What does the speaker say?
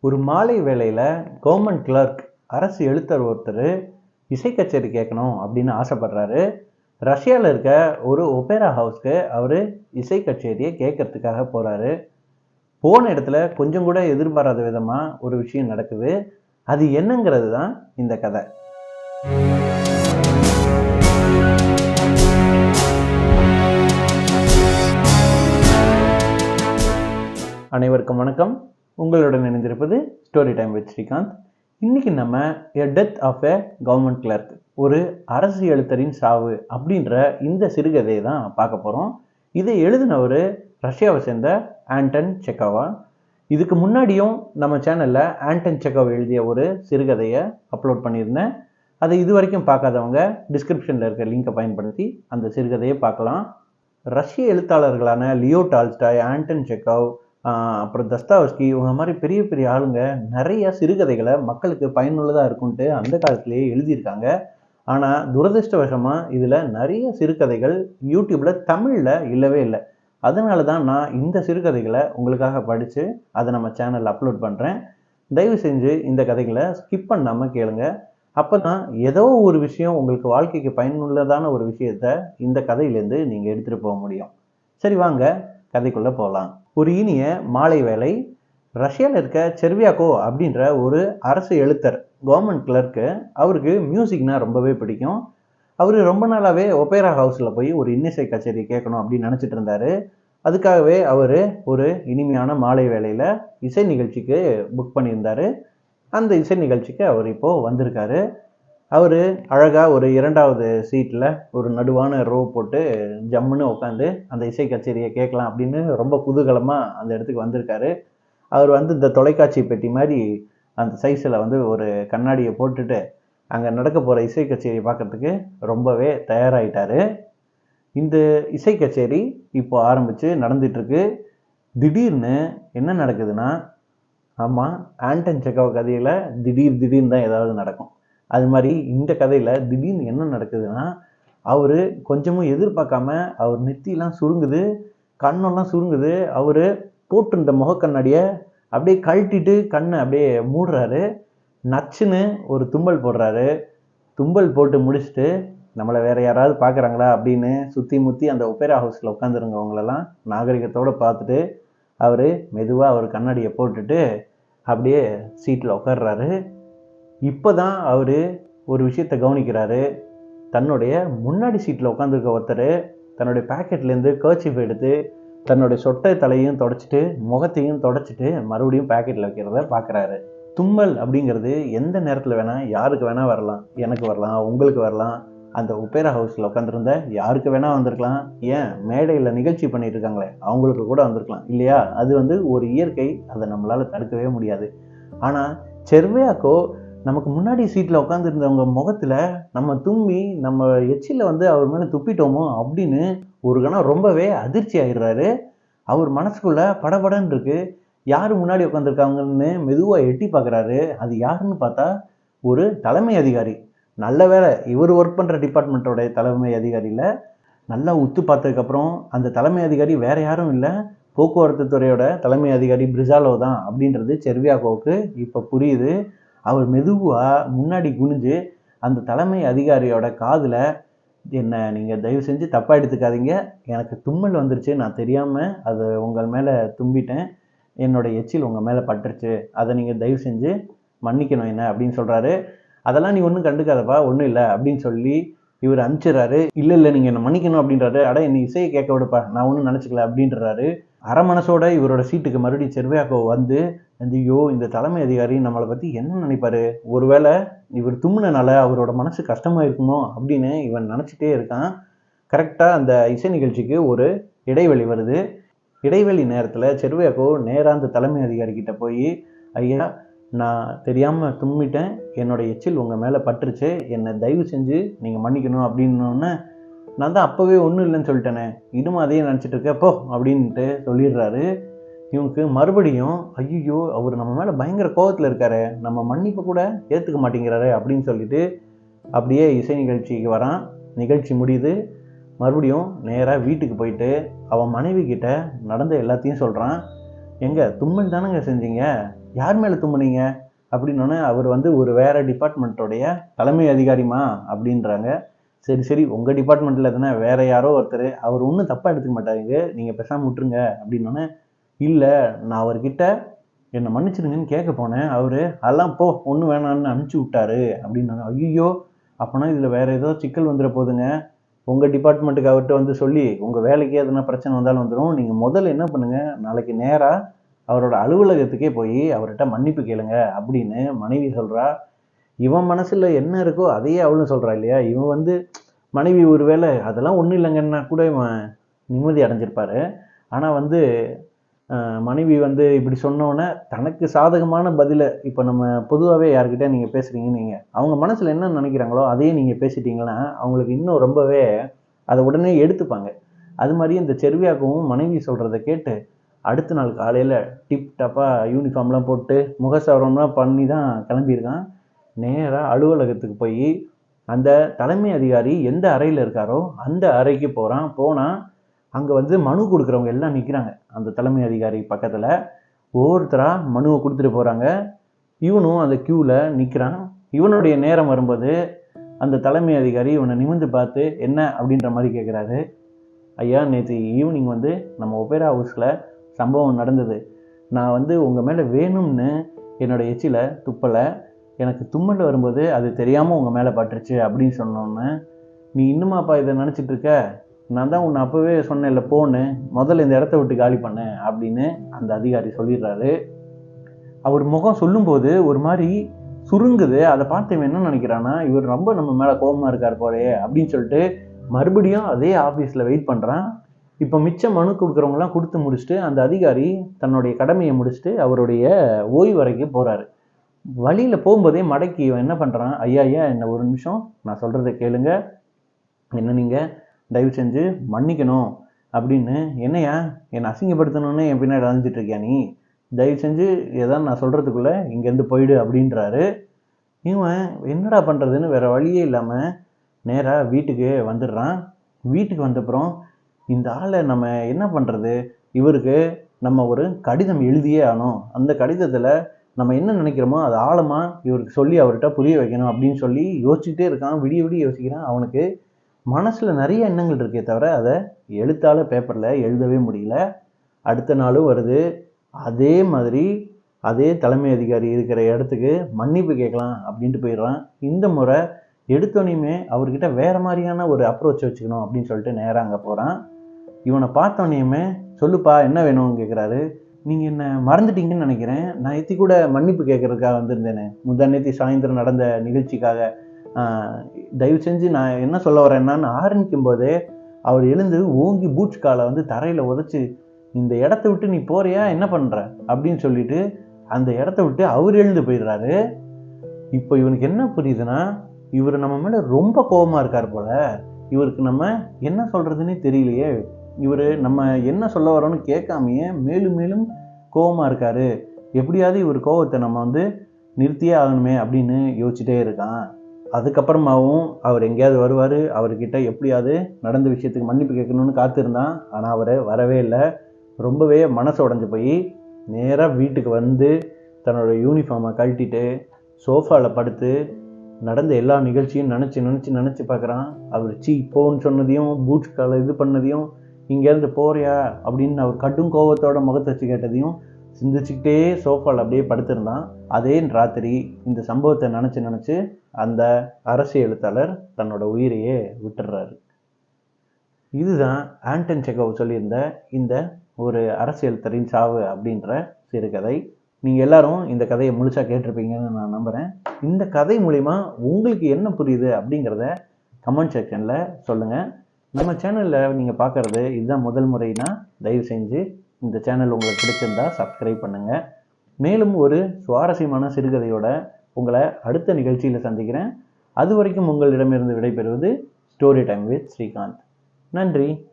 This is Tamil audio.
ஒரு மாலை வேளையில் கவர்மெண்ட் கிளர்க் அரசு எழுத்தர் ஒருத்தர் இசை கச்சேரி கேட்கணும் அப்படின்னு ஆசைப்படுறாரு. ரஷ்யாவில் இருக்க ஒரு ஒபேரா ஹவுஸ்க்கு அவர் இசை கச்சேரியை கேட்கறதுக்காக போகிறாரு போன இடத்துல கொஞ்சம் கூட எதிர்பாராத விதமாக ஒரு விஷயம் நடக்குது. அது என்னங்கிறது தான் இந்த கதை. அனைவருக்கும் வணக்கம். உங்களுடன் இணைந்திருப்பது ஸ்டோரி டைம் வித் ஸ்ரீகாந்த் இன்னைக்கு நம்ம a death of a government clerk ஒரு அரசு எழுத்தரின் சாவு அப்படின்ற இந்த சிறுகதையை தான் பார்க்க போகிறோம் இதை எழுதினவர் ரஷ்யாவை சேர்ந்த ஆண்டன் செக்கோவா இதுக்கு முன்னாடியும் நம்ம சேனலில் ஆண்டன் செக்கோவா எழுதிய ஒரு சிறுகதையை அப்லோட் பண்ணியிருந்தேன். அதை இது வரைக்கும் பார்க்காதவங்க டிஸ்கிரிப்ஷனில் இருக்க லிங்கை பயன்படுத்தி அந்த சிறுகதையை பார்க்கலாம். ரஷ்ய எழுத்தாளர்களான லியோ டால்ஸ்டாய் ஆண்டன் செக்கோவ் அப்புறம் தஸ்தாவஸ்கி இவங்க மாதிரி பெரிய பெரிய ஆளுங்க நிறைய சிறுகதைகளை மக்களுக்கு பயனுள்ளதாக இருக்கும்ட்டு அந்த காலத்திலேயே எழுதியிருக்காங்க. ஆனால் துரதிருஷ்டவசமாக இதில் நிறைய சிறுகதைகள் யூடியூப்பில் தமிழில் இல்லவே இல்லை. அதனால தான் நான் இந்த சிறுகதைகளை உங்களுக்காக படித்து அதை நம்ம சேனலில் அப்லோட் பண்ணுறேன் தயவு செஞ்சு இந்த கதைகளை ஸ்கிப் பண்ணாமல் கேளுங்க. அப்போ தான் ஏதோ ஒரு விஷயம் உங்களுக்கு வாழ்க்கைக்கு பயனுள்ளதான ஒரு விஷயத்த இந்த கதையிலேருந்து நீங்கள் எடுத்துகிட்டு போக முடியும். சரி வாங்க கதைக்குள்ளே போகலாம். ஒரு இனிய மாலை வேலை ரஷ்யாவில் இருக்க செர்வியாக்கோ அப்படின்ற ஒரு அரசு எழுத்தர் கவர்மெண்ட் கிளர்க்கு அவருக்கு மியூசிக்னால் ரொம்பவே பிடிக்கும். அவர் ரொம்ப நாளாகவே ஒபேரா ஹவுஸில் போய் ஒரு இன்னிசை கச்சேரி கேட்கணும் அப்படின்னு நினச்சிட்டு இருந்தார். அதுக்காகவே அவர் ஒரு இனிமையான மாலை வேலையில் இசை நிகழ்ச்சிக்கு புக் பண்ணியிருந்தார். அந்த இசை நிகழ்ச்சிக்கு அவர் இப்போது வந்திருக்காரு. அவர் அழகாக ஒரு இரண்டாவது சீட்டில் ஒரு நடுவான ரோ போட்டு ஜம்முன்னு உட்காந்து அந்த இசை கச்சேரியை கேட்கலாம் அப்படின்னு ரொம்ப குதூகலமாக அந்த இடத்துக்கு வந்திருக்காரு. அவர் வந்து இந்த தொலைக்காட்சி பெட்டி மாதிரி அந்த சைஸில் வந்து ஒரு கண்ணாடியை போட்டுட்டு அங்கே நடக்க போகிற இசை கச்சேரியை பார்க்கறதுக்கு ரொம்பவே தயாராகிட்டார் இந்த இசை கச்சேரி இப்போ ஆரம்பித்து நடந்துகிட்ருக்கு திடீர்னு என்ன நடக்குதுன்னா ஆமாம் ஆண்டன் செக்கவ கதையில் திடீர் திடீர்னு தான் ஏதாவது நடக்கும். அது மாதிரி இந்த கதையில் திடீர்னு என்ன நடக்குதுன்னா அவர் கொஞ்சமும் எதிர்பார்க்காம அவர் நெத்திலாம் சுருங்குது கண்ணெல்லாம் சுருங்குது. அவர் போட்டிருந்த முகக்கண்ணாடியை அப்படியே கழட்டிட்டு கண்ணை அப்படியே மூடுறாரு. நச்சுன்னு ஒரு தும்பல் போடுறாரு. தும்பல் போட்டு முடிச்சுட்டு நம்மளை வேற யாராவது பார்க்குறாங்களா அப்படின்னு சுற்றி முற்றி அந்த ஒப்பேரா ஹவுஸில் உட்காந்துருங்கவங்களெல்லாம் நாகரிகத்தோடு பார்த்துட்டு அவர் மெதுவாக அவர் கண்ணாடியை போட்டுட்டு அப்படியே சீட்டில் உட்காடுறாரு இப்போ தான் அவர் ஒரு விஷயத்தை கவனிக்கிறாரு. தன்னுடைய முன்னாடி சீட்டில் உட்காந்துருக்க ஒருத்தர் தன்னுடைய பேக்கெட்லேருந்து கர்ச்சிஃப் எடுத்து தன்னுடைய சொட்டை தலையும் தொடச்சிட்டு முகத்தையும் தொடச்சிட்டு மறுபடியும் பேக்கெட்டில் வைக்கிறத பார்க்குறாரு தும்மல் அப்படிங்கிறது எந்த நேரத்தில் வேணால் யாருக்கு வேணால் வரலாம். எனக்கு வரலாம் உங்களுக்கு வரலாம். அந்த ஒப்பேரா ஹவுஸில் உட்காந்துருந்த யாருக்கு வேணால் வந்திருக்கலாம். ஏன்? மேடையில் நிகழ்ச்சி பண்ணிட்டு இருக்காங்களே அவங்களுக்கு கூட வந்திருக்கலாம். இல்லையா? அது வந்து ஒரு இயற்கை அதை நம்மளால் தடுக்கவே முடியாது. ஆனால் செர்வையாக்கோ நமக்கு முன்னாடி சீட்டில் உட்காந்துருந்தவங்க முகத்தில் நம்ம தும்மி நம்ம எச்சில் வந்து அவர் மேலே துப்பிட்டோமோ அப்படின்னு ஒரு கணம் ரொம்பவே அதிர்ச்சி ஆயிடுறாரு. அவர் மனசுக்குள்ளே படபடன்னு இருக்கு. யார் முன்னாடி உட்காந்துருக்காங்கன்னு மெதுவாக எட்டி பார்க்குறாரு அது யாருன்னு பார்த்தா ஒரு தலைமை அதிகாரி. நல்ல வேலை இவர் ஒர்க் பண்ணுற டிபார்ட்மெண்ட்டோடைய தலைமை அதிகாரியில் நல்லா உத்து பார்த்ததுக்கப்புறம் அந்த தலைமை அதிகாரி வேறு யாரும் இல்லை. போக்குவரத்து துறையோட தலைமை அதிகாரி பிரிசாலோ தான் அப்படின்றது செர்வியாகோவுக்கு இப்போ புரியுது. அவர் மெதுவாக முன்னாடி குனிஞ்சு அந்த தலைமை அதிகாரியோட காதில் என்னை நீங்கள் தயவு செஞ்சு தப்பாக எடுத்துக்காதீங்க. எனக்கு தும்மல் வந்துருச்சு. நான் தெரியாமல் அது உங்கள் மேலே தும்பிட்டேன். என்னோட எச்சில் உங்கள் மேலே பட்டுருச்சு. அதை நீங்கள் தயவு செஞ்சு மன்னிக்கணும் என்ன? அப்படின்னு சொல்கிறாரு அதெல்லாம் நீ ஒன்றும் கண்டுக்காதப்பா. ஒன்றும் இல்லை. அப்படின்னு சொல்லி இவர் அனுப்பிச்சிடுறாரு. இல்லை இல்லை. நீங்கள் என்னை மன்னிக்கணும் அப்படின்றாரு. அட என்னை இசையை கேட்க விடுப்பா. நான் ஒன்றும் நினச்சிக்கல அப்படின்றாரு. அரை மனசோட இவரோட சீட்டுக்கு மறுபடியும் செர்வையாக்கோ வந்து ஐயோ இந்த தலைமை அதிகாரி நம்மளை பற்றி என்ன நினைப்பாரு? ஒருவேளை இவர் தும்முனனால அவரோட மனசு கஷ்டமாக இருக்குமோ அப்படின்னு இவன் நினச்சிட்டே இருக்கான். கரெக்டாக அந்த இசை நிகழ்ச்சிக்கு ஒரு இடைவெளி வருது. இடைவெளி நேரத்தில் செர்வையாக்கோ நேராக அந்த தலைமை அதிகாரி கிட்ட போய் ஐயா நான் தெரியாமல் தும்மிட்டேன். என்னோட எச்சில் உங்கள் மேலே பட்டுருச்சு. என்னை தயவு செஞ்சு நீங்கள் மன்னிக்கணும். அப்படின்னோடனே நான் தான் அப்போவே ஒன்றும் இல்லைன்னு சொல்லிட்டேனே. இன்னும் அதையே நினச்சிட்டு இருக்க போ அப்படின்ட்டு சொல்லிடுறாரு. இவனுக்கு மறுபடியும் ஐயோ அவர் நம்ம மேலே பயங்கர கோபத்தில் இருக்காரு. நம்ம மன்னிப்பு கூட ஏற்றுக்க மாட்டேங்கிறாரு அப்படின்னு சொல்லிட்டு அப்படியே இசை நிகழ்ச்சிக்கு வரான். நிகழ்ச்சி முடியுது. மறுபடியும் நேராக வீட்டுக்கு போயிட்டு அவன் மனைவி கிட்ட நடந்த எல்லாத்தையும் சொல்கிறான் எங்கே தும்மல் தானேங்க செஞ்சீங்க? யார் மேலே தும்முனீங்க? அப்படின்னோடனே அவர் வந்து ஒரு வேறு டிபார்ட்மெண்ட்டோடைய தலைமை அதிகாரிமா அப்படின்றாங்க. சரி சரி உங்கள் டிபார்ட்மெண்ட்டில் தானே வேற யாரோ ஒருத்தர் அவர் ஒன்றும் தப்பாக எடுத்துக்க மாட்டாருங்க நீங்கள் பேசாமல் விட்டுருங்க அப்படின்னோடனே இல்லை நான் அவர்கிட்ட என்னை மன்னிச்சிடுங்கன்னு கேட்க போனேன். அவர் அதெல்லாம் போ ஒன்றும் வேணான்னு அனுப்பிச்சி விட்டாரு. அப்படின்னாங்க ஐயோ அப்போனா இதில் வேற ஏதோ சிக்கல் வந்துட போதுங்க. உங்கள் டிபார்ட்மெண்ட்டுக்கு அவர்கிட்ட வந்து சொல்லி உங்கள் வேலைக்கு எதுனா பிரச்சனை வந்தாலும் வந்துடும் நீங்கள் முதல்ல என்ன பண்ணுங்கள் நாளைக்கு நேராக அவரோட அலுவலகத்துக்கே போய் அவர்கிட்ட மன்னிப்பு கேளுங்க. அப்படின்னு மனைவி சொல்கிறா இவன் மனசில் என்ன இருக்கோ அதையே அவளும் சொல்கிறா இல்லையா? இவன் வந்து மனைவி ஒருவேளை அதெல்லாம் ஒன்றும் இல்லைங்கன்னா கூட இவன் நிம்மதி அடைஞ்சிருப்பாரு. ஆனால் வந்து மனைவி வந்து இப்படி சொன்னோன்னே தனக்கு சாதகமான பதிலை இப்போ நம்ம பொதுவாகவே யார்கிட்ட நீங்கள் பேசுகிறீங்கன்னு நீங்கள் அவங்க மனசில் என்ன நினைக்கிறாங்களோ அதையே நீங்கள் பேசிட்டீங்கன்னா அவங்களுக்கு இன்னும் ரொம்பவே அதை உடனே எடுத்துப்பாங்க. அது மாதிரி இந்த செருவியாக்கவும் மனைவி சொல்கிறத கேட்டு அடுத்த நாள் காலையில் டிப் டப்பாக யூனிஃபார்ம்லாம் போட்டு முகசவரம்லாம் பண்ணி தான் கிளம்பியிருக்கான். நேராக அலுவலகத்துக்கு போய் அந்த தலைமை அதிகாரி எந்த அறையில் இருக்காரோ அந்த அறைக்கு போகிறான் போனால் அங்கே வந்து மனு கொடுக்குறவங்க எல்லாம் நிற்கிறாங்க அந்த தலைமை அதிகாரி பக்கத்தில் ஒவ்வொருத்தராக மனுவை கொடுத்துட்டு போகிறாங்க இவனும் அந்த க்யூவில் நிற்கிறான் இவனுடைய நேரம் வரும்போது அந்த தலைமை அதிகாரி இவனை நிமிர்ந்து பார்த்து என்ன? அப்படின்ற மாதிரி கேட்குறாரு ஐயா நேற்று ஈவினிங் வந்து நம்ம ஒபேரா ஹவுஸில் சம்பவம் நடந்தது. நான் வந்து உங்கள் மேலே வேணும்னு என்னோட எச்சில துப்பலை. எனக்கு தும்மல் வரும்போது அது தெரியாமல் உங்கள் மேலே பட்டுருச்சு அப்படின்னு சொன்னோன்னே நீ இன்னுமாப்பா இதை நினச்சிட்டு இருக்க? நான் தான் உன்னை அப்போவே சொன்னேன்ல போன்னு. முதல்ல இந்த இடத்த விட்டு காலி பண்ணு அப்படின்னு அந்த அதிகாரி சொல்லிடுறாரு. அவர் முகம் சொல்லும்போது ஒரு மாதிரி சுருங்குது. அதை பார்த்து இவன் என்ன நினைக்கிறான்னா இவர் ரொம்ப நம்ம மேலே கோபமாக இருக்கார் போலயே அப்படின்னு சொல்லிட்டு மறுபடியும் அதே ஆஃபீஸில் வெயிட் பண்ணுறான் இப்போ மிச்ச மனு கொடுக்குறவங்களாம் கொடுத்து முடிச்சுட்டு அந்த அதிகாரி தன்னுடைய கடமையை முடிச்சுட்டு அவருடைய ஓய்வு வரைக்கும் போகிறாரு வழியில் போகும்போதே மடக்கி இவன் என்ன பண்ணுறான் ஐயா ஐயா என்ன ஒரு நிமிஷம் நான் சொல்கிறத கேளுங்க. என்ன நீங்கள் தயவு செஞ்சு மன்னிக்கணும். அப்படின்னு என்னையா என்னை அசிங்கப்படுத்தணும்னு என் பின்னாடி அலைஞ்சிட்டு இருக்கியா நீ? தயவு செஞ்சு ஏதாவது நான் சொல்கிறதுக்குள்ளே இங்கேருந்து போயிடு அப்படின்றாரு. இவன் என்னடா பண்ணுறதுன்னு வேறு வழியே இல்லாமல் நேராக வீட்டுக்கு வந்துடுறான். வீட்டுக்கு வந்தப்புறம் இந்த ஆளை நம்ம என்ன பண்ணுறது இவருக்கு நம்ம ஒரு கடிதம் எழுதியே ஆனோம் அந்த கடிதத்தில் நம்ம என்ன நினைக்கிறோமோ அது ஆழமாக இவருக்கு சொல்லி அவர்கிட்ட புரிய வைக்கணும் அப்படின்னு சொல்லி யோசிச்சுட்டே இருக்கான். விடிய விடிய யோசிக்கிறான். அவனுக்கு மனசில் நிறைய எண்ணங்கள் இருக்கே தவிர அதை எழுத்தால பேப்பரில் எழுதவே முடியல. அடுத்த நாளும் வருது. அதே மாதிரி அதே தலைமை அதிகாரி இருக்கிற இடத்துக்கு மன்னிப்பு கேட்கலாம் அப்படின்ட்டு போயிடுறான். இந்த முறை எடுத்தோனையுமே அவர்கிட்ட வேறு மாதிரியான ஒரு அப்ரோச் வச்சுக்கணும் அப்படின்னு சொல்லிட்டு நேராக அங்கே போகிறான் இவனை பார்த்தோன்னையுமே சொல்லுப்பா என்ன வேணும்னு கேட்குறாரு நீங்கள் என்ன மறந்துட்டீங்கன்னு நினைக்கிறேன். நான் எத்தி கூட மன்னிப்பு கேட்கறதுக்காக வந்திருந்தேனே. முந்தா நேத்தி சாயந்தரம் நடந்த நிகழ்ச்சிக்காக. தயவு செஞ்சு நான் என்ன சொல்ல வரேன்னான்னு ஆரம்பிக்கும் போதே அவர் எழுந்து ஓங்கி பூட்ஸ் காலை வந்து தரையில் உதச்சி இந்த இடத்த விட்டு நீ போறியா? என்ன பண்ணுற அப்படின்னு சொல்லிட்டு அந்த இடத்த விட்டு அவர் எழுந்து போயிடுறாரு. இப்போ இவனுக்கு என்ன புரியுதுன்னா இவர் நம்ம மேலே ரொம்ப கோபமாக இருக்கார் போல. இவருக்கு நம்ம என்ன சொல்கிறதுனே தெரியலையே. இவர் நம்ம என்ன சொல்ல வரோன்னு கேட்காமையே மேலும் மேலும் கோவமாக இருக்காரு. எப்படியாவது இவர் கோவத்தை நம்ம வந்து நிறுத்தியே ஆகணுமே அப்படின்னு யோசிச்சுட்டே இருக்கான். அதுக்கப்புறமாவும் அவர் எங்கேயாவது வருவார். அவர்கிட்ட எப்படியாவது நடந்த விஷயத்துக்கு மன்னிப்பு கேட்கணும்னு காத்திருந்தான். ஆனால் அவர் வரவே இல்லை. ரொம்பவே மனசு உடஞ்சி போய் நேராக வீட்டுக்கு வந்து தன்னோட யூனிஃபார்மை கழட்டிட்டு சோஃபாவில் படுத்து நடந்த எல்லா நிகழ்ச்சியும் நினச்சி நினச்சி நினச்சி பார்க்குறான். அவர் சீ போன்னு சொன்னதையும் பூட்ஸ் காலை இது பண்ணதையும் இங்கேருந்து போறியா? அப்படின்னு அவர் கடும் கோவத்தோட முகத்தை வச்சு கேட்டதையும் சிந்திச்சுக்கிட்டே சோஃபாவில் அப்படியே படுத்திருந்தான். அதே ராத்திரி இந்த சம்பவத்தை நினச்சி நினச்சி அந்த அரசு எழுத்தாளர் தன்னோட உயிரையே விட்டுடுறாரு. இதுதான் ஆண்டன் செகவ் சொல்லியிருந்த இந்த ஒரு அரசியல்தரின் சாவு அப்படின்ற சிறுகதை. நீங்கள் எல்லாரும் இந்த கதையை முழுசாக கேட்டிருப்பீங்கன்னு நான் நம்புகிறேன் இந்த கதை மூலிமா உங்களுக்கு என்ன புரியுது அப்படிங்கிறத கமெண்ட் செக்ஷனில் சொல்லுங்கள் நம்ம சேனலில் நீங்கள் பார்க்குறது இதுதான் முதல் முறைனா தயவு செஞ்சு இந்த சேனல் உங்களுக்கு பிடிச்சிருந்தா சப்ஸ்கிரைப் பண்ணுங்கள் மேலும் ஒரு சுவாரஸ்யமான சிறுகதையோட உங்களை அடுத்த நிகழ்ச்சியில் சந்திக்கிறேன். அது வரைக்கும் உங்களிடமிருந்து விடைபெறுவது ஸ்டோரி டைம் வித் ஸ்ரீகாந்த். நன்றி.